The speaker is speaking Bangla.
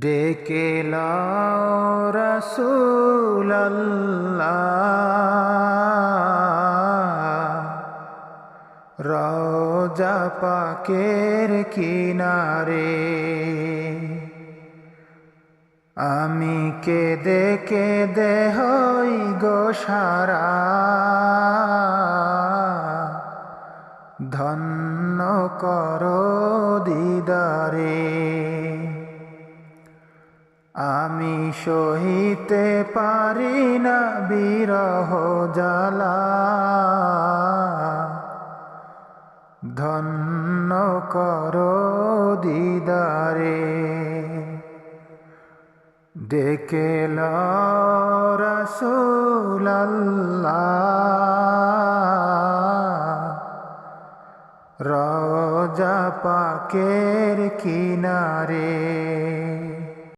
ডেকে রোজা পাকের কিনারে আমি কে কেঁদে হই গো সারা। ধন্য করো দিদারে। আমি সহিতে পারি না বিরহ জ্বালা। ধন্য করো দিদারে রসুল্লাহ রজা পাকের কিনারে